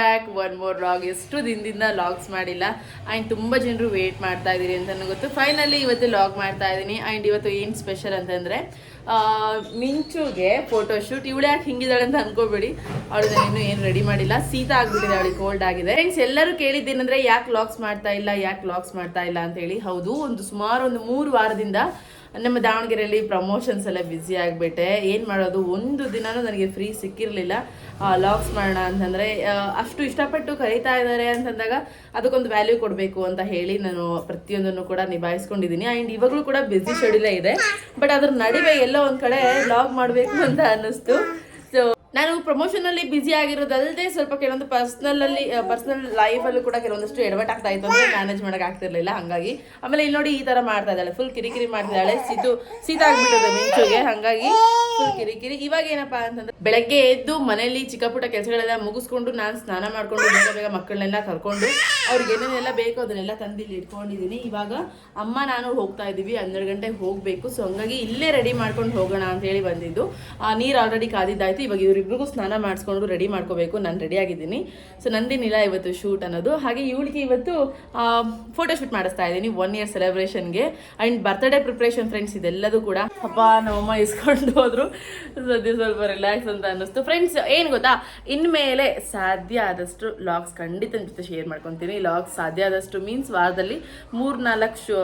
Back one more log ಎಷ್ಟು ದಿನದಿಂದ logs ಮಾಡಿಲ್ಲ. ಆ್ಯಂಡ್ ತುಂಬ ಜನರು ವೇಟ್ ಮಾಡ್ತಾ ಇದ್ದೀರಿ ಅಂತ ನನಗೆ ಗೊತ್ತು. ಫೈನಲಿ ಇವತ್ತು ಲಾಗ್ ಮಾಡ್ತಾ ಇದ್ದೀನಿ. ಆ್ಯಂಡ್ ಇವತ್ತು ಏನು ಸ್ಪೆಷಲ್ ಅಂತಂದರೆ ಮಿಂಚುಗೆ ಫೋಟೋಶೂಟ್ ಇವಳು ಯಾಕೆ ಹಿಂಗಿದ್ದಾಳೆ ಅಂತ ಅನ್ಕೋಬೇಡಿ. ಅವಳು ಇನ್ನೂ ಏನು ರೆಡಿ ಮಾಡಿಲ್ಲ. ಶೀತ ಆಗಿಬಿಟ್ಟಿದೆ, ಅವಳಿಗೆ ಕೋಲ್ಡ್ ಆಗಿದೆ. ಫ್ರೆಂಡ್ಸ್ ಎಲ್ಲರೂ ಕೇಳಿದ್ದೇನೆಂದರೆ ಯಾಕೆ ಲಾಗ್ಸ್ ಮಾಡ್ತಾ ಇಲ್ಲ, ಯಾಕೆ ಲಾಗ್ಸ್ ಮಾಡ್ತಾ ಇಲ್ಲ ಅಂತೇಳಿ ಹೌದು, ಒಂದು ಸುಮಾರು ಒಂದು ಮೂರು ವಾರದಿಂದ ನಮ್ಮ ದಾವಣಗೆರೆಯಲ್ಲಿ ಪ್ರಮೋಷನ್ಸ್ ಎಲ್ಲ ಬ್ಯುಸಿ ಆಗಿಬಿಟ್ಟೆ. ಏನು ಮಾಡೋದು? ಒಂದು ದಿನನೂ ನನಗೆ ಫ್ರೀ ಸಿಕ್ಕಿರಲಿಲ್ಲ. ಲಾಗ್ಸ್ ಮಾಡೋಣ ಅಂತಂದರೆ ಅಷ್ಟು ಇಷ್ಟಪಟ್ಟು ಕರೀತಾ ಇದ್ದಾರೆ ಅಂತಂದಾಗ ಅದಕ್ಕೊಂದು ವ್ಯಾಲ್ಯೂ ಕೊಡಬೇಕು ಅಂತ ಹೇಳಿ ನಾನು ಪ್ರತಿಯೊಂದನ್ನು ಕೂಡ ನಿಭಾಯಿಸ್ಕೊಂಡಿದ್ದೀನಿ. ಆ್ಯಂಡ್ ಇವಾಗಲೂ ಕೂಡ ಬ್ಯುಸಿ ಶೆಡ್ಯೂಲೇ ಇದೆ. ಬಟ್ ಅದ್ರ ನಡುವೆ ಎಲ್ಲೋ ಒಂದು ಕಡೆ ಲಾಗ್ ಮಾಡಬೇಕು ಅಂತ ಅನ್ನಿಸ್ತು. ನಾನು ಪ್ರಮೋಷನ್ ಅಲ್ಲಿ ಬ್ಯುಸಿ ಆಗಿರೋದಲ್ಲದೆ ಸ್ವಲ್ಪ ಕೆಲವೊಂದು ಪರ್ಸನಲ್ ಅಲ್ಲಿ ಪರ್ಸನಲ್ ಲೈಫ್ ಅಲ್ಲೂ ಕೂಡ ಕೆಲವೊಂದಷ್ಟು ಎಡವಟ್ ಆಗ್ತಾ ಇತ್ತು ಅಂದ್ರೆ ಮ್ಯಾನೇಜ್ ಮಾಡಕ್ ಆಗ್ತಿರ್ಲಿಲ್ಲ, ಹಂಗಾಗಿ. ಆಮೇಲೆ ಇಲ್ಲಿ ನೋಡಿ ಈ ತರ ಮಾಡ್ತಾ ಇದ್ದಾಳೆ ಫುಲ್ ಕಿರಿಕಿರಿ ಮಾಡ್ತಿದ್ದಾಳೆ. ಸೀತು, ಸೀತ ಆಗ್ಬಿಟ್ಟಿದೆ ಮಿಂಚುಗೆ, ಹಂಗಾಗಿ ಫುಲ್ ಕಿರಿಕಿರಿ. ಇವಾಗ ಏನಪ್ಪಾ ಅಂತಂದ್ರೆ, ಬೆಳಗ್ಗೆ ಎದ್ದು ಮನೆಯಲ್ಲಿ ಚಿಕ್ಕ ಪುಟ್ಟ ಕೆಲಸಗಳೆಲ್ಲ ಮುಗಿಸ್ಕೊಂಡು ನಾನು ಸ್ನಾನ ಮಾಡ್ಕೊಂಡು ಬೇಗ ಬೇಗ ಮಕ್ಕಳನ್ನೆಲ್ಲ ಕರ್ಕೊಂಡು, ಅವ್ರಿಗೆ ಏನೇನೆಲ್ಲ ಬೇಕೋ ಅದನ್ನೆಲ್ಲ ತಂದು ಇಲ್ಲಿ ಇಟ್ಕೊಂಡಿದ್ದೀನಿ. ಇವಾಗ ಅಮ್ಮ, ನಾನು ಹೋಗ್ತಾ ಇದ್ದೀವಿ, ಹನ್ನೆರಡು ಗಂಟೆಗೆ ಹೋಗಬೇಕು. ಸೊ ಹಂಗಾಗಿ ಇಲ್ಲೇ ರೆಡಿ ಮಾಡ್ಕೊಂಡು ಹೋಗೋಣ ಅಂತ ಹೇಳಿ ಬಂದಿದ್ದು. ಆ, ನೀರು ಆಲ್ರೆಡಿ ಕಾದಿದ್ದಾಯ್ತು. ಇವಾಗ ಇವರಿಬ್ರಿಗೂ ಸ್ನಾನ ಮಾಡಿಸ್ಕೊಂಡು ರೆಡಿ ಮಾಡ್ಕೋಬೇಕು. ನಾನು ರೆಡಿ ಆಗಿದ್ದೀನಿ. ಸೊ ನಂದಿನಿಲ್ಲ ಇವತ್ತು ಶೂಟ್ ಅನ್ನೋದು. ಹಾಗೆ ಇವಳಿಗೆ ಇವತ್ತು ಫೋಟೋ ಶೂಟ್ ಮಾಡಿಸ್ತಾ ಇದ್ದೀನಿ ಒನ್ ಇಯರ್ ಸೆಲೆಬ್ರೇಷನ್ಗೆ ಆ್ಯಂಡ್ ಬರ್ತ್ಡೇ ಪ್ರಿಪ್ರೇಷನ್ ಫ್ರೆಂಡ್ಸ್ ಇದೆಲ್ಲದೂ ಕೂಡ ಅಪ್ಪ, ನಮ್ಮಮ್ಮ ಇಸ್ಕೊಂಡು ಹೋದ್ರು. ಸದ್ಯ ಸ್ವಲ್ಪ ರಿಲ್ಯಾಕ್ಸ್ ಅಂತ ಅನ್ನಿಸ್ತು. ಫ್ರೆಂಡ್ಸ್ ಏನು ಗೊತ್ತಾ? ಇನ್ಮೇಲೆ ಸಾಧ್ಯ ಆದಷ್ಟು ಲಾಗ್ಸ್ ಖಂಡಿತ ನಿಮ್ಮ ಜೊತೆ ಶೇರ್ ಮಾಡ್ಕೊತೀನಿ. ಲಾಗ್ಸ್ ಸಾಧ್ಯ ಆದಷ್ಟು ಮೀನ್ಸ್ ವಾರದಲ್ಲಿ ಮೂರು ನಾಲ್ಕು ಶೋ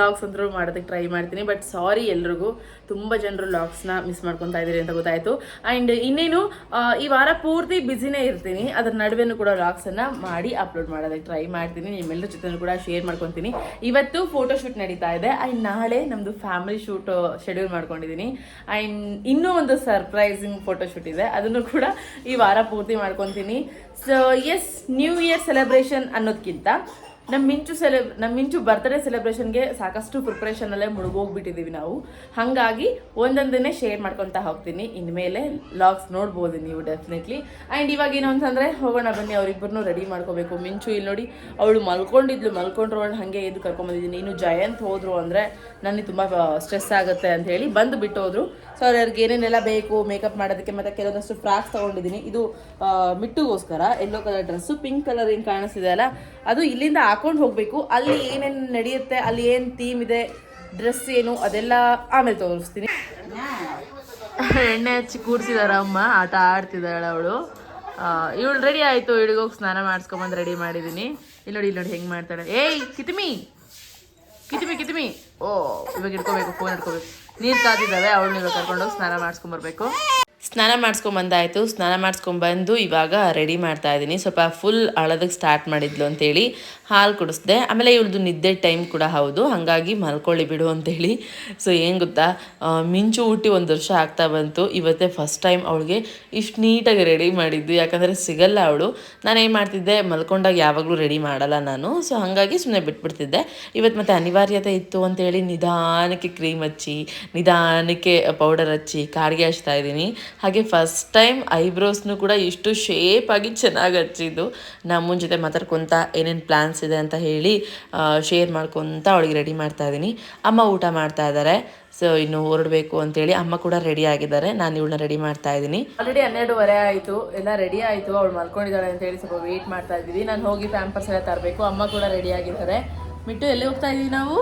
ಲಾಗ್ಸ್ ಅಂತರೂ ಮಾಡೋದಕ್ಕೆ ಟ್ರೈ ಮಾಡ್ತೀನಿ. ಬಟ್ ಸಾರಿ ಎಲ್ರಿಗೂ, ತುಂಬ ಜನರು ಲಾಗ್ಸ್ನ ಮಿಸ್ ಮಾಡ್ಕೊತಾ ಇದ್ದೀರಿ ಅಂತ ಗೊತ್ತಾಯಿತು. ಆ್ಯಂಡ್ ಆ, ಈ ವಾರ ಪೂರ್ತಿ ಬ್ಯುಸಿನೇ ಇರ್ತೀನಿ. ಅದ್ರ ನಡುವೆನೂ ಕೂಡ ರಾಕ್ಸನ್ನು ಮಾಡಿ ಅಪ್ಲೋಡ್ ಮಾಡೋದಕ್ಕೆ ಟ್ರೈ ಮಾಡ್ತೀನಿ. ನಿಮ್ಮೆಲ್ಲರ ಜೊತೆ ಕೂಡ ಶೇರ್ ಮಾಡ್ಕೊತೀನಿ. ಇವತ್ತು ಫೋಟೋ ಶೂಟ್ ನಡೀತಾ ಇದೆ. ಆ್ಯಂಡ್ ನಾಳೆ ನಮ್ಮದು ಫ್ಯಾಮಿಲಿ ಶೂಟ್ ಶೆಡ್ಯೂಲ್ ಮಾಡ್ಕೊಂಡಿದ್ದೀನಿ ಆ್ಯಂಡ್ ಇನ್ನೂ ಒಂದು ಸರ್ಪ್ರೈಸಿಂಗ್ ಫೋಟೋ ಶೂಟ್ ಇದೆ. ಅದನ್ನು ಕೂಡ ಈ ವಾರ ಪೂರ್ತಿ ಮಾಡ್ಕೊತೀನಿ. So as new year celebration ಅನ್ನೋದಕ್ಕಿಂತ ನಮ್ಮ ಮಿಂಚು ಸೆಲೆ ನಮ್ಮ ಮಿಂಚು ಬರ್ತ್ಡೇ ಸೆಲೆಬ್ರೇಷನ್ಗೆ ಸಾಕಷ್ಟು ಪ್ರಿಪ್ರೇಷನಲ್ಲೇ ಮುಳುಗೋಗ್ಬಿಟ್ಟಿದ್ದೀವಿ ನಾವು. ಹಾಗಾಗಿ ಒಂದೊಂದನ್ನೇ ಶೇರ್ ಮಾಡ್ಕೊತಾ ಹೋಗ್ತೀನಿ. ಇನ್ಮೇಲೆ ಲಾಗ್ಸ್ ನೋಡ್ಬೋದು ನೀವು ಡೆಫಿನೆಟ್ಲಿ ಆ್ಯಂಡ್ ಇವಾಗ ಏನು ಅಂತಂದರೆ, ಹೋಗೋಣ ಬನ್ನಿ ಅವರಿಬ್ಬರನ್ನೂ ರೆಡಿ ಮಾಡ್ಕೋಬೇಕು. ಮಿಂಚು ಇಲ್ಲಿ ನೋಡಿ, ಅವಳು ಮಲ್ಕೊಂಡಿದ್ಲು, ಮಲ್ಕೊಂಡ್ರು ಅವಳು ಹಾಗೆ ಎದ್ದು ಕರ್ಕೊಂಬಂದಿದ್ದೀನಿ ಇನ್ನು ಜಯಂತ್ ಹೋದರು ಅಂದರೆ ನನಗೆ ತುಂಬ ಸ್ಟ್ರೆಸ್ ಆಗುತ್ತೆ ಅಂತ ಹೇಳಿ ಬಂದು ಬಿಟ್ಟು ಹೋದರು ಸೊ ಅವ್ರಿಗೆ ಏನೇನೆಲ್ಲ ಬೇಕು ಮೇಕಪ್ ಮಾಡೋದಕ್ಕೆ ಮತ್ತು ಕೆಲವೊಂದಷ್ಟು ಫ್ರಾಕ್ಸ್ ತೊಗೊಂಡಿದ್ದೀನಿ. ಇದು ಮಿಟ್ಟುಗೋಸ್ಕರ yellow colour dress pink colour ಏನು ಕಾಣಿಸ್ತಿದೆ ಅಲ್ಲ, ಅದು ಇಲ್ಲಿಂದ ಹಾಕೊಂಡು ಹೋಗಬೇಕು. ಅಲ್ಲಿ ಏನೇನು ನಡೆಯುತ್ತೆ, ಅಲ್ಲಿ ಏನು ಥೀಮ್ ಇದೆ ಡ್ರೆಸ್ ಏನು, ಅದೆಲ್ಲ ಆಮೇಲೆ ತೋರಿಸ್ತೀನಿ. ಎಣ್ಣೆ ಹಚ್ಚಿ ಕೂರಿಸಿದಾರ ಅಮ್ಮ, ಆಟ ಆಡ್ತಿದ್ದಾಳೆ ಅವಳು. ಇವಳು ರೆಡಿ ಆಯಿತು ಇಳಿಗೋಗಿ ಸ್ನಾನ ಮಾಡಿಸ್ಕೊಂಬಂದು ರೆಡಿ ಮಾಡಿದ್ದೀನಿ ಇಲ್ಲಿ ನೋಡಿ ಇಲ್ಲಿ ನೋಡಿ, ಹೆಂಗೆ ಮಾಡ್ತಾಳೆ. ಏಯ್, ಕಿತಿಮಿ! ಕಿತಿಮಿ ಕಿತಿಮಿ! ಓ, ಇವಾಗ ಇಟ್ಕೋಬೇಕು ಫೋನ್ ಇಟ್ಕೋಬೇಕು ನೀರು ಕಾದಿದ್ದಾವೆ, ಅವಳನ್ನ ಇವಾಗ ಕರ್ಕೊಂಡೋಗಿ ಸ್ನಾನ ಮಾಡಿಸ್ಕೊಂಬರ್ಬೇಕು. ಸ್ನಾನ ಮಾಡಿಸ್ಕೊಂಬಂದಾಯಿತು ಸ್ನಾನ ಮಾಡಿಸ್ಕೊಂಬಂದು ಇವಾಗ ರೆಡಿ ಮಾಡ್ತಾ ಇದ್ದೀನಿ. ಸ್ವಲ್ಪ ಫುಲ್ ಅಳೋದಕ್ಕೆ ಸ್ಟಾರ್ಟ್ ಮಾಡಿದ್ಲು ಅಂತೇಳಿ ಹಾಲು ಕುಡಿಸ್ದೆ. ಆಮೇಲೆ ಇವಳದು ನಿದ್ದೆ ಟೈಮ್ ಕೂಡ ಹೌದು. ಹಾಗಾಗಿ ಮಲ್ಕೊಳ್ಳಿ ಬಿಡು ಅಂತೇಳಿ. ಸೊ ಏನು ಗೊತ್ತಾ? ಮಿಂಚು ಹುಟ್ಟಿ ಒಂದು ವರ್ಷ ಆಗ್ತಾ ಬಂತು. ಇವತ್ತೇ ಫಸ್ಟ್ ಟೈಮ್ ಅವಳಿಗೆ ಇಷ್ಟು ನೀಟಾಗಿ ರೆಡಿ ಮಾಡಿದ್ದು. ಯಾಕಂದರೆ ಸಿಗಲ್ಲ ಅವಳು. ನಾನು ಏನು ಮಾಡ್ತಿದ್ದೆ? ಮಲ್ಕೊಂಡಾಗ ಯಾವಾಗಲೂ ರೆಡಿ ಮಾಡಲ್ಲ ನಾನು. ಸೊ ಹಾಗಾಗಿ ಸುಮ್ಮನೆ ಬಿಟ್ಬಿಡ್ತಿದ್ದೆ. ಇವತ್ತು ಮತ್ತೆ ಅನಿವಾರ್ಯತೆ ಇತ್ತು ಅಂತೇಳಿ ನಿಧಾನಕ್ಕೆ ಕ್ರೀಮ್ ಹಚ್ಚಿ, ನಿಧಾನಕ್ಕೆ ಪೌಡರ್ ಹಚ್ಚಿ ಕಾಡಿಗೆ ಹಚ್ತಾ ಇದ್ದೀನಿ. ಹಾಗೆ ಫಸ್ಟ್ ಟೈಮ್ ಐಬ್ರೋಸ್ನು ಕೂಡ ಇಷ್ಟು ಶೇಪ್ ಆಗಿ ಚೆನ್ನಾಗಿ ಹಚ್ಚಿದ್ದು. ನಮ್ಮನ ಜೊತೆ ಮಾತಾಡ್ಕೊಂತ ಏನೇನು ಪ್ಲ್ಯಾನ್ಸ್ ಇದೆ ಅಂತ ಹೇಳಿ ಶೇರ್ ಮಾಡ್ಕೊತ ಅವಳಿಗೆ ರೆಡಿ ಮಾಡ್ತಾ ಇದ್ದೀನಿ. ಅಮ್ಮ ಊಟ ಮಾಡ್ತಾ ಇದ್ದಾರೆ ಸೊ ಇನ್ನು ಹೊರಡಬೇಕು ಅಂತೇಳಿ ಅಮ್ಮ ಕೂಡ ರೆಡಿ ಆಗಿದ್ದಾರೆ. ನಾನು ಇವಳನ್ನ ರೆಡಿ ಮಾಡ್ತಾ ಇದ್ದೀನಿ. ಆಲ್ರೆಡಿ ಹನ್ನೆರಡುವರೆ ಆಯಿತು. ಎಲ್ಲ ರೆಡಿ ಆಯಿತು. ಅವಳು ಮಲ್ಕೊಂಡಿದ್ದಾಳೆ ಅಂತ ಹೇಳಿ ಸ್ವಲ್ಪ ವೇಟ್ ಮಾಡ್ತಾ ಇದ್ದೀವಿ. ನಾನು ಹೋಗಿ ಪ್ಯಾಂಪರ್ಸ್ ಎಲ್ಲ ತರಬೇಕು. ಅಮ್ಮ ಕೂಡ ರೆಡಿ ಆಗಿದ್ದಾರೆ. ಬಿಟ್ಟು ಎಲ್ಲಿ ಹೋಗ್ತಾ ಇದ್ದೀವಿ ನಾವು?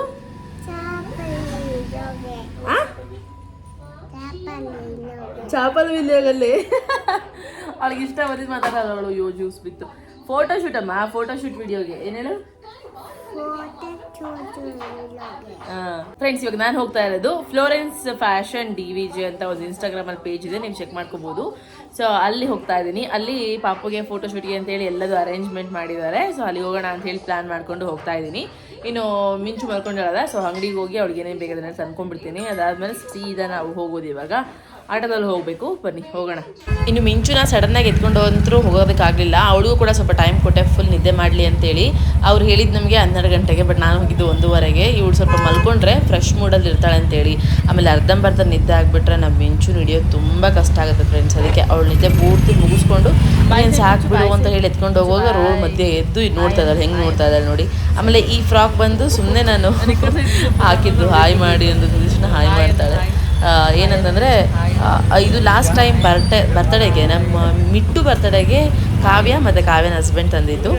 ಚಾಪಲ್ ವಿಲಿಯಾಗಲ್ಲಿ ಅವಳಿಗೆ ಇಷ್ಟ ಬಂದಿದ್ದು ಮಾತಾಡಲ್ಲ ಅವಳು ಯೋ ಜ್ಯೂಸ್ ಬಿತ್ತು. ಫೋಟೋ ಶೂಟ್ ಅಮ್ಮ ಫೋಟೋ ಶೂಟ್ ವಿಡಿಯೋಗೆ ಏನೇನು ಫ್ರೆಂಡ್ಸ್ ಇವಾಗ ನಾನು ಹೋಗ್ತಾ ಇರೋದು Florence fashion D V J ಅಂತ ಒಂದು ಇನ್ಸ್ಟಾಗ್ರಾಮಲ್ಲಿ ಪೇಜ್ ಇದೆ, ನೀವು ಚೆಕ್ ಮಾಡ್ಕೋಬೋದು. ಸೊ ಅಲ್ಲಿ ಹೋಗ್ತಾ ಇದ್ದೀನಿ. ಅಲ್ಲಿ ಪಾಪುಗೆ ಫೋಟೋ ಶೂಟ್ಗೆ ಅಂತೇಳಿ ಎಲ್ಲದೂ ಅರೇಂಜ್ಮೆಂಟ್ ಮಾಡಿದ್ದಾರೆ. ಸೊ ಅಲ್ಲಿ ಹೋಗೋಣ ಅಂತ ಹೇಳಿ ಪ್ಲಾನ್ ಮಾಡ್ಕೊಂಡು ಹೋಗ್ತಾ ಇದ್ದೀನಿ. ಇನ್ನು ಮಿಂಚು ಮಲ್ಕೊಂಡಿರೋದ ಸೊ ಅಂಗಡಿಗೆ ಹೋಗಿ ಅವ್ಳಿಗೆ ಏನೇನು ಬೇಕಾದ್ರೆ ತಂದ್ಕೊಂಡ್ಬಿಡ್ತೀನಿ. ಅದಾದಮೇಲೆ ಸೀದಾ ನಾವು ಹೋಗೋದು ಇವಾಗ. ಆಟೋದಲ್ಲಿ ಹೋಗಬೇಕು. ಬನ್ನಿ ಹೋಗೋಣ. ಇನ್ನು ಮಿಂಚುನ ಸಡನ್ನಾಗಿ ಎತ್ಕೊಂಡು ಅಂತರೂ ಹೋಗೋದಕ್ಕಾಗಲಿಲ್ಲ. ಅವಳಿಗೂ ಕೂಡ ಸ್ವಲ್ಪ ಟೈಮ್ ಕೊಟ್ಟೆ ಫುಲ್ ನಿದ್ದೆ ಮಾಡಲಿ ಅಂತೇಳಿ. ಅವ್ರು ಹೇಳಿದ್ದು ನಮಗೆ ಹನ್ನೆರಡು ಗಂಟೆಗೆ ಬಟ್ ನಾನು ಹೋಗಿದ್ದು ಒಂದೂವರೆಗೆ. ಇವಳು ಸ್ವಲ್ಪ ಮಲ್ಕೊಂಡ್ರೆ ಫ್ರೆಶ್ ಮೂಡಲ್ಲಿ ಇರ್ತಾಳೆ ಅಂತೇಳಿ. ಆಮೇಲೆ ಅರ್ಧಂಬರ್ಧ ನಿದ್ದೆ ಆಗಿಬಿಟ್ರೆ ನಮ್ಮ ಮಿಂಚು ಹಿಡಿಯೋದು ತುಂಬ ಕಷ್ಟ ಆಗುತ್ತೆ ಫ್ರೆಂಡ್ಸ್ ಅದಕ್ಕೆ ಅವಳು ನಿದ್ದೆ ಪೂರ್ತಿ ಮುಗಿಸ್ಕೊಂಡು ಏನು ಸಾಕ್ಬಿಡು ಅಂತ ಹೇಳಿ ಎತ್ಕೊಂಡು ಹೋಗುವಾಗ ರೋಡ್ ಮಧ್ಯೆ ಎದ್ದು ಇದ್ ನೋಡ್ತಾ ಇದ್ದಾಳೆ ಹೆಂಗೆ ನೋಡ್ತಾ ಇದ್ದಾಳೆ ನೋಡಿ. ಆಮೇಲೆ ಈ ಫ್ರಾಕ್ ಬಂದು ಸುಮ್ಮನೆ ನಾನು ಹಾಕಿದ್ದು. ಹಾಯ್ ಮಾಡಿ ಅಂದ ಹಾಯ್ ಮಾಡ್ತಾಳೆ. ಏನಂತಂದರೆ ಇದು ಲಾಸ್ಟ್ ಟೈಮ್ ಬರ್ಟೆ ಬರ್ತಡೇಗೆ ನಮ್ಮ ಮಿಟ್ಟು ಬರ್ತಡೇಗೆ ಕಾವ್ಯ ಮತ್ತು ಕಾವ್ಯನ ಹಸ್ಬೆಂಡ್ ತಂದಿದ್ದು.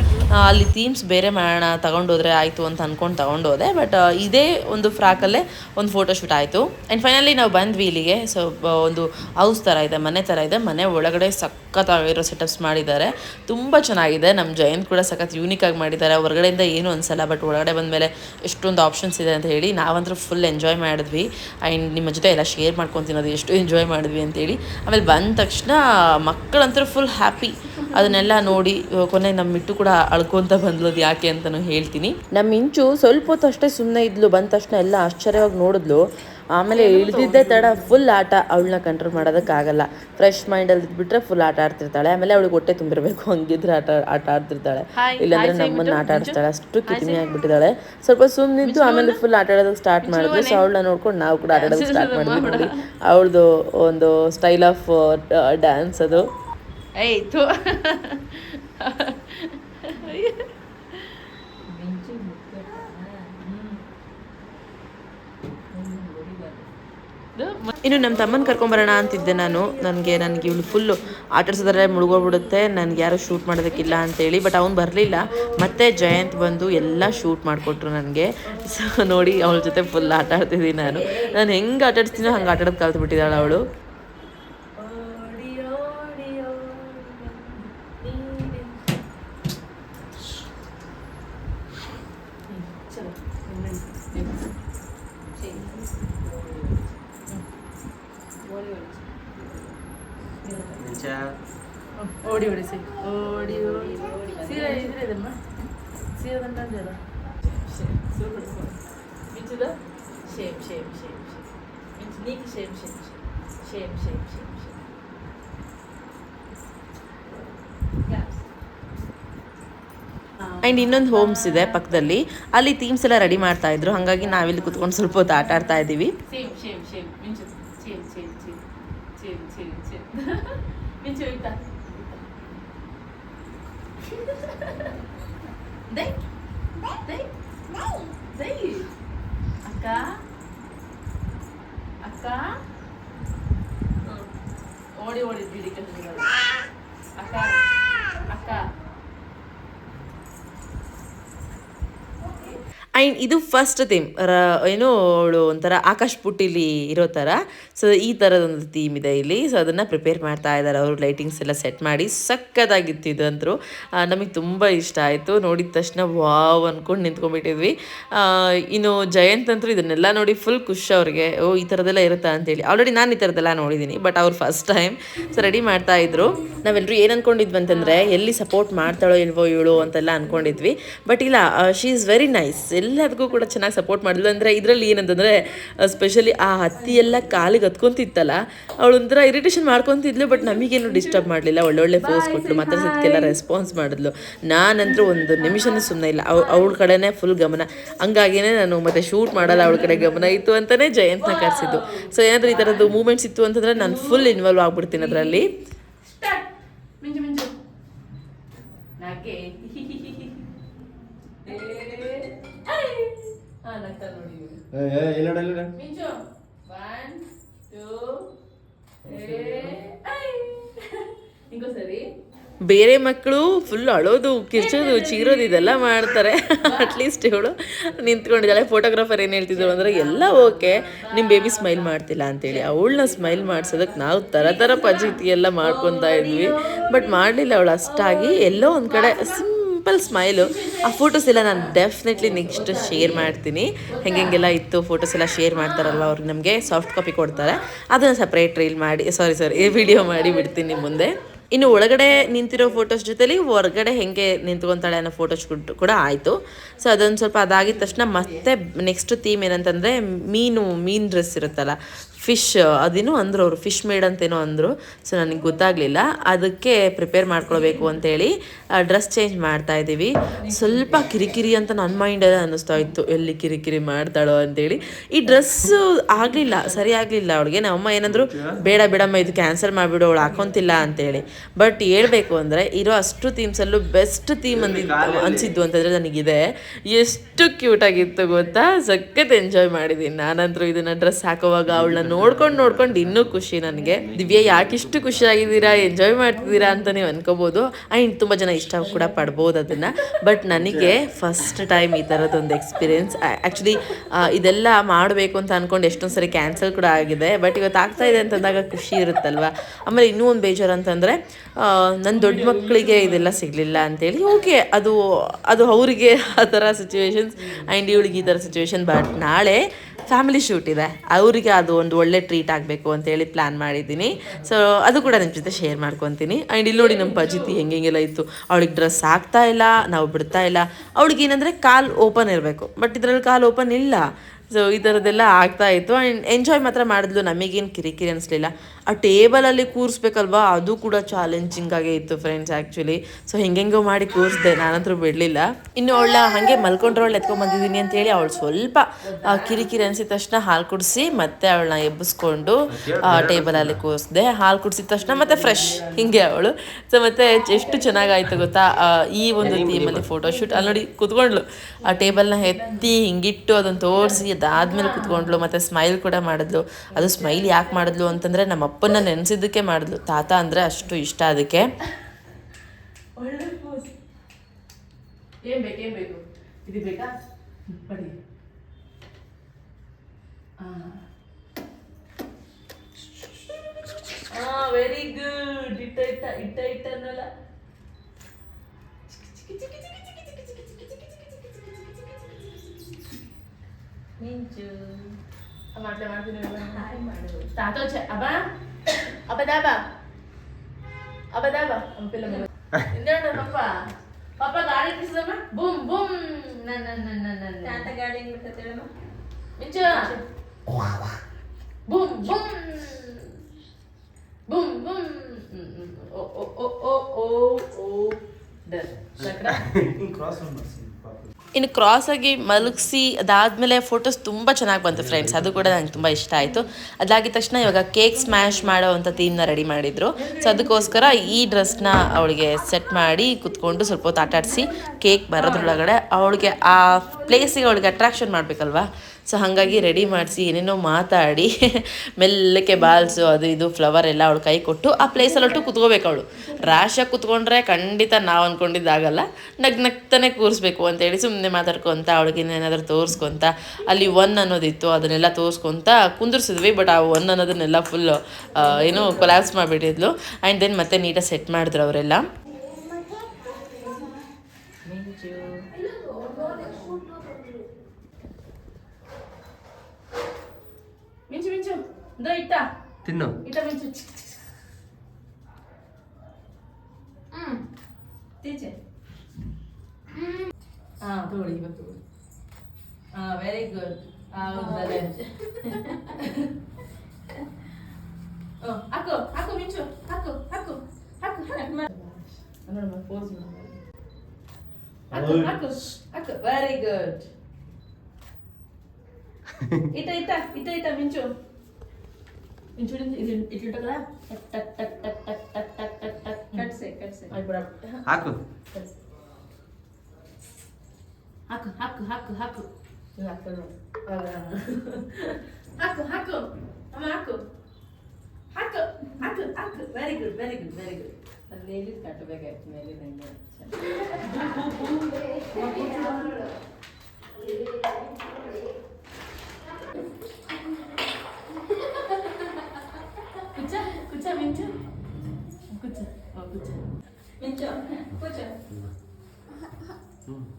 ಅಲ್ಲಿ ಥೀಮ್ಸ್ ಬೇರೆ ಮಾಡೋಣ, ತಗೊಂಡೋದ್ರೆ ಆಯಿತು ಅಂತ ಅಂದ್ಕೊಂಡು ತಗೊಂಡೋದೆ ಬಟ್ ಇದೇ ಒಂದು ಫ್ರಾಕಲ್ಲೇ ಒಂದು ಫೋಟೋ ಶೂಟ್ ಆಯಿತು. ಆ್ಯಂಡ್ ಫೈನಲಿ ನಾವು ಬಂದ್ವಿ ಇಲ್ಲಿಗೆ ಸೊ ಒಂದು ಹೌಸ್ ಥರ ಇದೆ, ಮನೆ ಥರ ಇದೆ, ಮನೆ ಒಳಗಡೆ ಸಖತ್ತಾಗಿರೋ ಸೆಟಪ್ಸ್ ಮಾಡಿದ್ದಾರೆ. ತುಂಬ ಚೆನ್ನಾಗಿದೆ ನಮ್ಮ ಜಯಂತ್ ಕೂಡ ಸಖತ್ ಯೂನಿಕ್ ಆಗಿ ಮಾಡಿದ್ದಾರೆ. ಹೊರಗಡೆಯಿಂದ ಏನು ಅನಿಸಲ್ಲ ಬಟ್ ಒಳಗಡೆ ಬಂದಮೇಲೆ ಎಷ್ಟೊಂದು ಆಪ್ಷನ್ಸ್ ಇದೆ ಅಂತ ಹೇಳಿ ನಾವಂತೂ ಫುಲ್ ಎಂಜಾಯ್ ಮಾಡಿದ್ವಿ. ಆ್ಯಂಡ್ ನಿಮ್ಮ ಜೊತೆ ಎಲ್ಲ ಶೇರ್ ಮಾಡ್ಕೊಂಡು ತಿನ್ನೋದು ಎಷ್ಟು ಎಂಜಾಯ್ ಮಾಡಿದ್ವಿ ಅಂತೇಳಿ ಆಮೇಲೆ ಬಂದ ತಕ್ಷಣ ಮಕ್ಕಳಂತೂ ಫುಲ್ ಹ್ಯಾಪಿ ಅದನ್ನೆಲ್ಲ ನೋಡಿ ಕೊನೆ ನಮ್ಮ ಮಿಟ್ಟು ಕೂಡ ಅಳ್ಕೊಂತ ಬಂದ್ಲದು ಯಾಕೆ ಅಂತಲೂ ಹೇಳ್ತೀನಿ. ನಮ್ಮ ಇಂಚು ಸ್ವಲ್ಪ ಹೊತ್ತು ಅಷ್ಟೇ ಸುಮ್ಮನೆ ಇದ್ಲು ಬಂದ ತಕ್ಷಣ ಎಲ್ಲ ಆಶ್ಚರ್ಯವಾಗಿ ನೋಡಿದ್ಲು. ಆಮೇಲೆ ಇಳಿದಿದ್ದೇ ತಡ ಫುಲ್ ಆಟ ಅವಳನ್ನ ಕಂಟ್ರೋಲ್ ಮಾಡೋದಕ್ಕಾಗಲ್ಲ ಫ್ರೆಶ್ ಮೈಂಡಲ್ಲಿ ಬಿಟ್ರೆ ಫುಲ್ ಆಟ ಆಡ್ತಿರ್ತಾಳೆ. ಆಮೇಲೆ ಅವಳಿಗೆ ಹೊಟ್ಟೆ ತುಂಬಿರಬೇಕು ಹಂಗಿದ್ರೆ ಆಟ ಆಟ ಆಡ್ತಿರ್ತಾಳೆ. ಇಲ್ಲಾಂದ್ರೆ ನಮ್ಮನ್ನ ಆಟ ಆಡಿಸ್ತಾಳೆ. ಅಷ್ಟು ಕಿಟಿಮಿ ಆಗಿಬಿಟ್ಟಿದ್ದಾಳೆ. ಸ್ವಲ್ಪ ಸುಮ್ಮನಿದ್ದು ಆಮೇಲೆ ಫುಲ್ ಆಟ ಆಡೋದಕ್ಕೆ ಸ್ಟಾರ್ಟ್ ಮಾಡಿದ್ವಿ ಸೊ ಅವಳನ್ನ ನೋಡ್ಕೊಂಡು ನಾವು ಕೂಡ ಆಟ ಆಡೋದಕ್ಕೆ ಸ್ಟಾರ್ಟ್ ಮಾಡಿದ್ವಿ ನೋಡಿ. ಅವಳದು ಒಂದು ಸ್ಟೈಲ್ ಆಫ್ ಡ್ಯಾನ್ಸ್ ಅದು. ಏಯ್ ಇನ್ನು ನಮ್ಮ ತಮ್ಮನ ಕರ್ಕೊಂಬರೋಣ ಅಂತಿದ್ದೆ ನಾನು. ನನಗೆ ನನಗೆ ಇವಳು ಫುಲ್ಲು ಆಟಾಡ್ಸೋದ್ರೆ ಮುಳುಗೋಗ್ಬಿಡುತ್ತೆ. ನನಗೆ ಯಾರು ಶೂಟ್ ಮಾಡೋದಕ್ಕಿಲ್ಲ ಅಂತೇಳಿ ಬಟ್ ಅವ್ನು ಬರಲಿಲ್ಲ. ಮತ್ತೆ ಜಯಂತ್ ಬಂದು ಎಲ್ಲ ಶೂಟ್ ಮಾಡಿಕೊಟ್ರು ನನಗೆ. ಸೊ ನೋಡಿ ಅವಳ ಜೊತೆ ಫುಲ್ ಆಟ ಆಡ್ತಿದ್ದೀನಿ ನಾನು. ನಾನು ಹೆಂಗೆ ಆಟಾಡ್ತೀನೋ ಹಂಗೆ ಆಟಾಡೋದು ಕಲ್ತ್ಬಿಟ್ಟಿದ್ದಾಳೆ ಅವಳು. ಓಡಿ ಓಡಿ ಸೀರೆ ಇದ್ರೆ ಇದಮ್ಮ ಸೀರೆ ತಂದ ಮಿಂಚುದ? Shame shame shame shame Minchu ನೀಕ್ shame shame shame shame shame shame and ಇನ್ನೊಂದು ಹೋಮ್ಸ್ ಇದೆ ಪಕ್ಕದಲ್ಲಿ. ಅಲ್ಲಿ ಥೀಮ್ಸ್ ಎಲ್ಲ ರೆಡಿ ಮಾಡ್ತಾ ಇದ್ರು. ಹಾಗಾಗಿ ನಾವಿಲ್ಲಿ ಕುತ್ಕೊಂಡು ಸ್ವಲ್ಪ ಹೊತ್ತು ಆಟ ಆಡ್ತಾ ಇದ್ದೀವಿ. Same same same same same same same Minchu ಇತ್ತ ದೈ ಆ್ಯಂಡ್ ಇದು ಫಸ್ಟ್ ಥೀಮ್ ರ, ಏನು ಅವಳು ಒಂಥರ ಆಕಾಶ್ ಪುಟ್ಟಿಲಿ ಇರೋ ಥರ ಸೊ ಈ ಥರದೊಂದು ಥೀಮ್ ಇದೆ ಇಲ್ಲಿ. ಸೊ ಅದನ್ನು ಪ್ರಿಪೇರ್ ಮಾಡ್ತಾ ಇದ್ದಾರೆ ಅವರು ಲೈಟಿಂಗ್ಸ್ ಎಲ್ಲ ಸೆಟ್ ಮಾಡಿ. ಸಕ್ಕತ್ತಾಗಿತ್ತು ಇದಂತರೂ. ನಮಗೆ ತುಂಬ ಇಷ್ಟ ಆಯಿತು. ನೋಡಿದ ತಕ್ಷಣ ವಾವ್ ಅಂದ್ಕೊಂಡು ನಿಂತ್ಕೊಂಡ್ಬಿಟ್ಟಿದ್ವಿ. ಇನ್ನು ಜಯಂತ್ ಅಂತೂ ಇದನ್ನೆಲ್ಲ ನೋಡಿ ಫುಲ್ ಖುಷಿ ಅವ್ರಿಗೆ. ಓ, ಈ ಥರದೆಲ್ಲ ಇರುತ್ತಾ ಅಂತೇಳಿ. ಆಲ್ರೆಡಿ ನಾನು ಈ ಥರದೆಲ್ಲ ನೋಡಿದ್ದೀನಿ ಬಟ್ ಅವ್ರು ಫಸ್ಟ್ ಟೈಮ್ ಸೊ ರೆಡಿ ಮಾಡ್ತಾ ಇದ್ರು. ನಾವೆಲ್ಲರೂ ಏನು ಅಂದ್ಕೊಂಡಿದ್ವಿ ಅಂತಂದರೆ ಎಲ್ಲಿ ಸಪೋರ್ಟ್ ಮಾಡ್ತಾಳೋ ಇಲ್ವೋ ಇವಳು ಅಂತೆಲ್ಲ ಅಂದ್ಕೊಂಡಿದ್ವಿ ಬಟ್ ಇಲ್ಲ ಶಿ ಈಸ್ ವೆರಿ ನೈಸ್ ಎಲ್ಲದಕ್ಕೂ ಕೂಡ ಚೆನ್ನಾಗಿ ಸಪೋರ್ಟ್ ಮಾಡಿದ್ಲು. ಅಂದರೆ ಇದರಲ್ಲಿ ಏನಂತಂದರೆ ಸ್ಪೆಷಲಿ ಆ ಹತ್ತಿ ಎಲ್ಲ ಕಾಲಿಗೆ ಹತ್ಕೊಂತಿತ್ತಲ್ಲ ಅವಳು ಒಂಥರ ಇರಿಟೇಷನ್ ಮಾಡ್ಕೊತಿದ್ಲು ಬಟ್ ನಮಗೇನು ಡಿಸ್ಟರ್ಬ್ ಮಾಡಲಿಲ್ಲ. ಒಳ್ಳೊಳ್ಳೆ ಫೋರ್ಸ್ ಮಾತ್ರ ಮಾತಾಡ್ಸೋದಕ್ಕೆಲ್ಲ ರೆಸ್ಪಾನ್ಸ್ ಮಾಡಿದ್ಲು. ನಾನಂತರೂ ಒಂದು ನಿಮಿಷನೂ ಸುಮ್ಮನೆ ಇಲ್ಲ. ಅವ್ ಅವಳ ಕಡೆನೇ ಫುಲ್ ಗಮನ. ಹಂಗಾಗಿನೇ ನಾನು ಮತ್ತೆ ಶೂಟ್ ಮಾಡಲ್ಲ ಅವಳ ಕಡೆ ಗಮನ ಇತ್ತು ಅಂತಲೇ ಜಯಂತ್ನ ಕರೆಸಿದ್ದು. ಸೊ ಏನಾದರೂ ಈ ಥರದ್ದು ಮೂಮೆಂಟ್ಸ್ ಇತ್ತು ಅಂತಂದರೆ ನಾನು ಫುಲ್ ಇನ್ವಾಲ್ವ್ ಆಗ್ಬಿಡ್ತೀನಿ ಅದರಲ್ಲಿ. ಮಿಂಚು. ಒನ್ ಟೂ ಬೇರೆ ಮಕ್ಕಳು ಫುಲ್ ಅಳೋದು ಕಿರ್ಚೋದು ಚೀರೋದು ಇದೆಲ್ಲ ಮಾಡ್ತಾರೆ. ಅಟ್ಲೀಸ್ಟ್ ಇವಳು ನಿಂತ್ಕೊಂಡಿದ್ದಾಳೆ. ಫೋಟೋಗ್ರಾಫರ್ ಏನು ಹೇಳ್ತಿದ್ರು ಅಂದರೆ ಎಲ್ಲ ಓಕೆ. ನಿಮ್ಮ ಬೇಬಿ ಸ್ಮೈಲ್ ಮಾಡ್ತಿಲ್ಲ ಅಂತೇಳಿ. ಅವಳನ್ನ ಸ್ಮೈಲ್ ಮಾಡ್ಸೋದಕ್ಕೆ ನಾವು ಥರ ಥರ ಪಜಿತಿ ಎಲ್ಲ ಮಾಡ್ಕೊತಾ ಇದ್ವಿ. ಬಟ್ ಮಾಡಲಿಲ್ಲ ಅವಳು. ಅಷ್ಟಾಗಿ ಎಲ್ಲೋ ಒಂದು ಕಡೆ ಸಿಂಪಲ್ ಸ್ಮೈಲು ಆ ಫೋಟೋಸ್ ಎಲ್ಲ ನಾನು ಡೆಫಿನೆಟ್ಲಿ ನೆಕ್ಸ್ಟ್ ಶೇರ್ ಮಾಡ್ತೀನಿ. ಹೆಂಗೆಲ್ಲ ಇತ್ತು ಫೋಟೋಸ್ ಎಲ್ಲ ಶೇರ್ ಮಾಡ್ತಾರಲ್ಲ ಅವ್ರಿಗೆ ನಮಗೆ ಸಾಫ್ಟ್ ಕಾಪಿ ಕೊಡ್ತಾರೆ. ಅದನ್ನು ಸಪ್ರೇಟ್ ರೀಲ್ ಮಾಡಿ ಸಾರಿ ಸಾರಿ ವಿಡಿಯೋ ಮಾಡಿ ಬಿಡ್ತೀನಿ ಮುಂದೆ. ಇನ್ನು ಒಳಗಡೆ ನಿಂತಿರೋ ಫೋಟೋಸ್ ಜೊತೆಲಿ ಹೊರಗಡೆ ಹೆಂಗೆ ನಿಂತ್ಕೊತಾಳೆ ಅನ್ನೋ ಫೋಟೋಸ್ ಕೂಡ ಆಯಿತು. ಸೊ ಅದೊಂದು ಸ್ವಲ್ಪ ಅದಾಗಿದ ತಕ್ಷಣ ಮತ್ತೆ ನೆಕ್ಸ್ಟ್ ಥೀಮ್ ಏನಂತಂದರೆ ಮೀನು ಮೀನು ಡ್ರೆಸ್ ಇರುತ್ತಲ್ಲ. ಫಿಶ್ ಅದೇನೋ ಅಂದರು ಅವರು ಫಿಶ್ ಮೇಡ್ ಅಂತೇನೋ ಅಂದರು. ಸೊ ನನಗೆ ಗೊತ್ತಾಗಲಿಲ್ಲ. ಅದಕ್ಕೆ ಪ್ರಿಪೇರ್ ಮಾಡ್ಕೊಳ್ಬೇಕು ಅಂತೇಳಿ ಡ್ರೆಸ್ ಚೇಂಜ್ ಮಾಡ್ತಾ ಇದ್ದೀವಿ. ಸ್ವಲ್ಪ ಕಿರಿಕಿರಿ ಅಂತ ನನ್ನ ಮೈಂಡಲ್ಲಿ ಅನ್ನಿಸ್ತಾ ಇತ್ತು. ಎಲ್ಲಿ ಕಿರಿಕಿರಿ ಮಾಡ್ತಾಳೋ ಅಂತೇಳಿ. ಈ ಡ್ರೆಸ್ಸು ಆಗಲಿಲ್ಲ ಸರಿ ಆಗಲಿಲ್ಲ ಅವಳಿಗೆ. ನಮ್ಮಮ್ಮ ಏನಂದ್ರು ಬೇಡ ಬೇಡಮ್ಮ ಇದು ಕ್ಯಾನ್ಸಲ್ ಮಾಡಿಬಿಡು ಅವಳು ಹಾಕೊತಿಲ್ಲ ಅಂತೇಳಿ. ಬಟ್ ಹೇಳಬೇಕು ಅಂದರೆ ಇರೋ ಅಷ್ಟು ಥೀಮ್ಸಲ್ಲೂ ಬೆಸ್ಟ್ ಥೀಮ್ ಅಂದಿದ್ದು ಅನಿಸಿದ್ದು ಅಂತಂದರೆ ನನಗಿದೆ. ಎಷ್ಟು ಕ್ಯೂಟಾಗಿತ್ತು ಗೊತ್ತಾ? ಸಖತ್ ಎಂಜಾಯ್ ಮಾಡಿದ್ದೀನಿ ನಾನಂತರೂ ಇದನ್ನು ಡ್ರೆಸ್ ಹಾಕೋವಾಗ ಅವಳನ್ನ ನೋಡ್ಕೊಂಡು ನೋಡ್ಕೊಂಡು ಇನ್ನೂ ಖುಷಿ ನನಗೆ. ದಿವ್ಯಾ ಇಷ್ಟು ಖುಷಿಯಾಗಿದ್ದೀರಾ ಎಂಜಾಯ್ ಮಾಡ್ತಿದ್ದೀರಾ ಅಂತ ನೀವು ಅನ್ಕೋಬೋದು. ಆ್ಯಂಡ್ ತುಂಬ ಜನ ಇಷ್ಟ ಕೂಡ ಪಡ್ಬೋದು ಅದನ್ನು. ಬಟ್ ನನಗೆ ಫಸ್ಟ್ ಟೈಮ್ ಈ ಥರದೊಂದು ಎಕ್ಸ್ಪೀರಿಯೆನ್ಸ್ ಆ್ಯಕ್ಚುಲಿ ಇದೆಲ್ಲ ಮಾಡಬೇಕು ಅಂತ ಅಂದ್ಕೊಂಡು ಎಷ್ಟೊಂದು ಸರಿ ಕ್ಯಾನ್ಸಲ್ ಕೂಡ ಆಗಿದೆ. ಬಟ್ ಇವತ್ತು ಆಗ್ತಾ ಇದೆ ಅಂತಂದಾಗ ಖುಷಿ ಇರುತ್ತಲ್ವ? ಆಮೇಲೆ ಇನ್ನೂ ಒಂದು ಬೇಜಾರು ಅಂತಂದರೆ ನನ್ನ ದೊಡ್ಡ ಮಕ್ಕಳಿಗೆ ಇದೆಲ್ಲ ಸಿಗಲಿಲ್ಲ ಅಂತೇಳಿ, ಓಕೆ, ಅದು ಅದು ಅವರಿಗೆ ಆ ಥರ ಸಿಚುವೇಶನ್ಸ್ ಆ್ಯಂಡ್ ಇವಳಿಗೆ ಈ ಥರ ಸಿಚುವೇಶನ್ ಬಟ್ ನಾಳೆ ಫ್ಯಾಮಿಲಿ ಶೂಟ್ ಇದೆ. ಅವರಿಗೆ ಅದು ಒಂದು ಒಳ್ಳೆ ಟ್ರೀಟ್ ಆಗಬೇಕು ಅಂತೇಳಿ ಪ್ಲ್ಯಾನ್ ಮಾಡಿದ್ದೀನಿ. ಸೊ ಅದು ಕೂಡ ನಿಮ್ಮ ಜೊತೆ ಶೇರ್ ಮಾಡ್ಕೊತೀನಿ. ಆ್ಯಂಡ್ ಇಲ್ಲಿ ನೋಡಿ ನಮ್ಮ ಪಜಿತಿ ಹೆಂಗೆ ಹೆಂಗೆಲ್ಲ ಇತ್ತು. ಅವಳಿಗೆ ಡ್ರೆಸ್ ಆಗ್ತಾ ಇಲ್ಲ, ನಾವು ಬಿಡ್ತಾ ಇಲ್ಲ. ಅವಳಿಗೆ ಏನಂದರೆ ಕಾಲು ಓಪನ್ ಇರಬೇಕು. ಬಟ್ ಇದರಲ್ಲಿ ಕಾಲು ಓಪನ್ ಇಲ್ಲ. ಸೊ ಈ ಥರದ್ದೆಲ್ಲ ಆಗ್ತಾ ಇತ್ತು. ಆ್ಯಂಡ್ ಎಂಜಾಯ್ ಮಾತ್ರ ಮಾಡಿದ್ಲು. ನಮಗೇನು ಕಿರಿಕಿರಿ ಅನಿಸ್ಲಿಲ್ಲ. ಆ ಟೇಬಲಲ್ಲಿ ಕೂರಿಸ್ಬೇಕಲ್ವಾ? ಅದು ಕೂಡ ಚಾಲೆಂಜಿಂಗ್ ಆಗೇ ಇತ್ತು ಫ್ರೆಂಡ್ಸ್ ಆ್ಯಕ್ಚುಲಿ ಸೊ ಹೆಂಗೆಂಗೋ ಮಾಡಿ ಕೂರಿಸ್ದೆ. ನಾನಂತರೂ ಬಿಡಲಿಲ್ಲ. ಇನ್ನು ಅವಳ ಹಾಗೆ ಮಲ್ಕೊಂಡ್ರವಳು ಎತ್ಕೊಂಡ್ಬಂದಿದ್ದೀನಿ ಅಂತೇಳಿ ಅವಳು ಸ್ವಲ್ಪ ಕಿರಿಕಿರಿ ಅನಿಸಿದ ತಕ್ಷಣ ಹಾಲು ಕುಡಿಸಿ ಮತ್ತೆ ಅವಳನ್ನ ಎಬ್ಬಿಸ್ಕೊಂಡು ಟೇಬಲಲ್ಲಿ ಕೂರಿಸ್ದೆ. ಹಾಲು ಕುಡಿಸಿದ ತಕ್ಷಣ ಮತ್ತೆ ಫ್ರೆಶ್ ಹಿಂಗೆ ಅವಳು. ಸೊ ಮತ್ತೆ ಎಷ್ಟು ಚೆನ್ನಾಗಾಯ್ತು ಗೊತ್ತಾ? ಈ ಒಂದು ಥೀಮಲ್ಲಿ ಫೋಟೋಶೂಟ್ ಅಲ್ಲಿ ನೋಡಿ ಕೂತ್ಕೊಂಡ್ಳು. ಆ ಟೇಬಲ್ನ ಎತ್ತಿ ಹಿಂಗಿಟ್ಟು ಅದನ್ನು ತೋರಿಸಿ ಅದಾದ್ಮೇಲೆ ಕುತ್ಕೊಂಡ್ಲು ಮತ್ತೆ ಸ್ಮೈಲ್ ಕೂಡ ಮಾಡಿದ್ಲು ಅದು ಸ್ಮೈಲ್ ಯಾಕೆ ಮಾಡಿದ್ಲು ಅಂತಂದ್ರೆ ನಮ್ಮ ಅಪ್ಪನ ನೆನೆಸಿದ್ದಕ್ಕೆ ಮಾಡಿದ್ಲು ತಾತ ಅಂದ್ರೆ ಅಷ್ಟು ಇಷ್ಟ ಅದಕ್ಕೆ ವೆರಿ ಗುಡ್ ಇಟ್ಟ ಇಟ್ಟ ಇಟ್ಟ ಇಟ್ಟ ಅನ್ನಲ್ಲ ಮಾಡ್ಲೇ ಮಾಡ್ತೀನಿ ತಾತ ಚ ಅಬ್ಬ ಅಬ್ಬ ದಾಬ ಅಬ್ಬ ದಾಬ ಅಂಪಿಲ್ಲ ಇಂದೇಣ ಪಪ್ಪ ಪಪ್ಪ ಗಾಡಿ ಕಿಸದಮ್ಮ ಬೂಮ್ ಬೂಮ್ ನನ್ನ ನನ್ನ ನನ್ನ ತಾತ ಗಾಡಿ ಹೆಂಗ್ ಬಿಡ್ತೈತೆ ಹೇಳಮ್ಮ Minchu boom boom boom boom ಓ ಓ ಓ ಓ ಓ ಓ ಡನ್ ಸಕ್ರ ಇನ್ನು ಕ್ರಾಸ್ ಆಗಿ ಮಲಗಿಸಿ, ಅದಾದಮೇಲೆ ಫೋಟೋಸ್ ತುಂಬ ಚೆನ್ನಾಗಿ ಬಂತು ಫ್ರೆಂಡ್ಸ್ ಅದು ಕೂಡ ನಂಗೆ ತುಂಬ ಇಷ್ಟ ಆಯಿತು. ಅದಾಗಿದ ತಕ್ಷಣ ಇವಾಗ ಕೇಕ್ ಸ್ಮ್ಯಾಶ್ ಮಾಡೋ ಅಂಥ ಥೀಮ್ನ ರೆಡಿ ಮಾಡಿದರು. ಸೊ ಅದಕ್ಕೋಸ್ಕರ ಈ ಡ್ರೆಸ್ನ ಅವಳಿಗೆ ಸೆಟ್ ಮಾಡಿ ಕುತ್ಕೊಂಡು ಸ್ವಲ್ಪ ಹೊತ್ತು ಆಟಾಡಿಸಿ ಕೇಕ್ ಬರೋದ್ರೊಳಗಡೆ ಅವಳಿಗೆ ಆ ಪ್ಲೇಸಿಗೆ ಅವಳಿಗೆ ಅಟ್ರಾಕ್ಷನ್ ಮಾಡಬೇಕಲ್ವಾ? ಸೊ ಹಾಗಾಗಿ ರೆಡಿ ಮಾಡಿಸಿ, ಏನೇನೋ ಮಾತಾಡಿ, ಮೆಲ್ಲಕ್ಕೆ ಬಾಲ್ಸು ಅದು ಇದು ಫ್ಲವರ್ ಎಲ್ಲ ಅವಳು ಕೈ ಕೊಟ್ಟು, ಆ ಪ್ಲೇಸಲ್ಲಿ ಒಟ್ಟು ಕುತ್ಕೋಬೇಕು ಅವಳು. ರ್ಯಾಶಾಗಿ ಕುತ್ಕೊಂಡ್ರೆ ಖಂಡಿತ ನಾವು ಅಂದ್ಕೊಂಡಿದ್ದಾಗಲ್ಲ ನಗ್ ನಗ್ತಾನೆ ಕೂರಿಸ್ಬೇಕು ಅಂತೇಳಿ ಸುಮ್ಮನೆ ಮಾತಾಡ್ಕೊತ, ಅವಳಿಗೆ ಏನಾದರೂ ತೋರಿಸ್ಕೊತ, ಅಲ್ಲಿ ಒನ್ ಅನ್ನೋದಿತ್ತು, ಅದನ್ನೆಲ್ಲ ತೋರಿಸ್ಕೊತ ಕುಂದಿರ್ಸಿದ್ವಿ ಬಟ್ ಆ ಒನ್ ಅನ್ನೋದನ್ನೆಲ್ಲ ಫುಲ್ ಏನು ಕೊಲಾಪ್ಸ್ ಮಾಡಿಬಿಟ್ಟಿದ್ಲು. ಆ್ಯಂಡ್ ದೆನ್ ಮತ್ತೆ ನೀಟಾಗಿ ಸೆಟ್ ಮಾಡಿದ್ರು ಅವರೆಲ್ಲ. దో ఇట్ట తిన్ను ఇట్లా కొంచెం తీచే తోడి తోడి వెరీ గుడ్ అక్కు అక్కు మించు అక్కు అక్కు అక్కు అక్కు అక్కు అక్కు వెరీ గుడ్ ఇట ఇట ఇట ఇట మించు ಹಾಕು ಹಾಕು ವೆರಿ ಗುಡ್ ಇಟ್ಟ ಇಟ್ಟ ಇಟ್ಟ ಇಟ್ಟ ಮಿಂಚು ಮಿಂಚು ಇದು ಇಟ್ಟಿಟ್ಟಲ್ಲ ಟಕ್ ಟಕ್ ಟಕ್ ಟಕ್ ಟಕ್ ಟಕ್ ಟಕ್ ಟಕ್ ಟಕ್ ಕಟ್ಸೆ ಕಟ್ಸೆ ಆಯ್ಬಿಡ ಹಾಕು ಹಾಕು ಹಾಕು ಹಾಕು ಹಾಕು ಇದು ಹಾಕ್ತಾರೆ ನೋಡು. ಅಲ್ಲ. ಹಾಕು ಹಾಕು ಅಮ್ಮ ಹಾಕು ಹಾಕು ಹಾಕು ಹಾಕು ವೆರಿ ಗುಡ್ ವೆರಿ ಗುಡ್ కూర్చో ಮಿಂಚು? కూర్చో కూర్చో ಮಿಂಚು. కూర్చో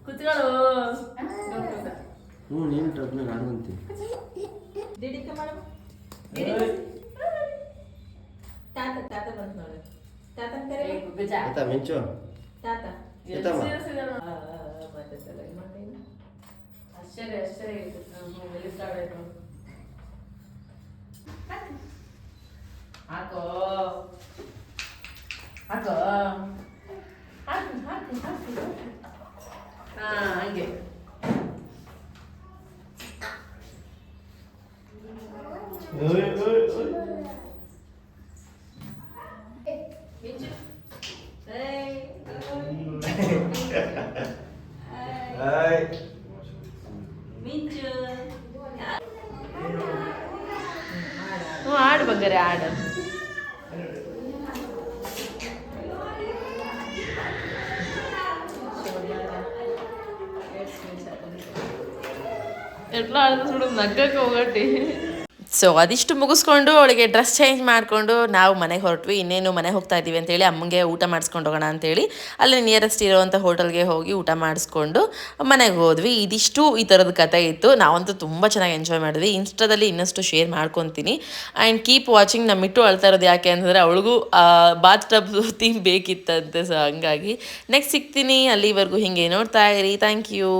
ಕೂತ್ಕೊಳ್ಳು ಹ್ಞೂ ನೀನು ಟ್ರಕ್ ಮೇಲೆ ಆಡುವಂತೆ ಡಿಡಿಕೆ ಮಾಡು. ತಾತ ತಾತ ಬಂತು ನೋಡು. ತಾತ ಕರೆ ಗುಜ ತಾತ ಮಿಂಚು? ತಾತ. ಎತ್ತಮ್ಮ ಮತ್ತೆ ಸಲ ಮಾಡಿಲ್ಲ ಆಶ್ಚರ್ಯ ಆಶ್ಚರ್ಯ ಇದು ಮೊಬೈಲ್ ಕಾರ್ಡ್ ಆಯ್ತು. 과거 과거 하트 하트 하트 아 이게 으으으 ಸೊ ಅದಿಷ್ಟು ಮುಗಿಸ್ಕೊಂಡು ಅವಳಿಗೆ ಡ್ರೆಸ್ ಚೇಂಜ್ ಮಾಡಿಕೊಂಡು ನಾವು ಮನೆಗೆ ಹೊರಟ್ವಿ. ಇನ್ನೇನು ಮನೆಗೆ ಹೋಗ್ತಾ ಇದ್ದೀವಿ ಅಂತೇಳಿ ಅಮ್ಮಂಗೆ ಊಟ ಮಾಡಿಸ್ಕೊಂಡು ಹೋಗೋಣ ಅಂತೇಳಿ ಅಲ್ಲಿ ನಿಯರೆಸ್ಟ್ ಇರೋವಂಥ ಹೋಟೆಲ್ಗೆ ಹೋಗಿ ಊಟ ಮಾಡಿಸ್ಕೊಂಡು ಮನೆಗೆ ಹೋದ್ವಿ. ಇದಿಷ್ಟು ಈ ಥರದ ಕತೆ ಇತ್ತು. ನಾವಂತೂ ತುಂಬ ಚೆನ್ನಾಗಿ ಎಂಜಾಯ್ ಮಾಡಿದ್ವಿ. ಇನ್ಸ್ಟಾದಲ್ಲಿ ಇನ್ನಷ್ಟು ಶೇರ್ ಮಾಡ್ಕೊತೀನಿ. ಆ್ಯಂಡ್ ಕೀಪ್ ವಾಚಿಂಗ್ ನಮ್ಮ ಇಟ್ಟು ಅಳ್ತಾ ಇರೋದು ಯಾಕೆ ಅಂದರೆ ಅವಳಿಗೂ ಬಾತ್ ಟಬ್ ಥೀಮ್ ಬೇಕಿತ್ತಂತೆ. ಸೊ ಹಂಗಾಗಿ ನೆಕ್ಸ್ಟ್ ಸಿಗ್ತೀನಿ. ಅಲ್ಲಿವರೆಗೂ ಹಿಂಗೆ ನೋಡ್ತಾ ಇರಿ. Thank you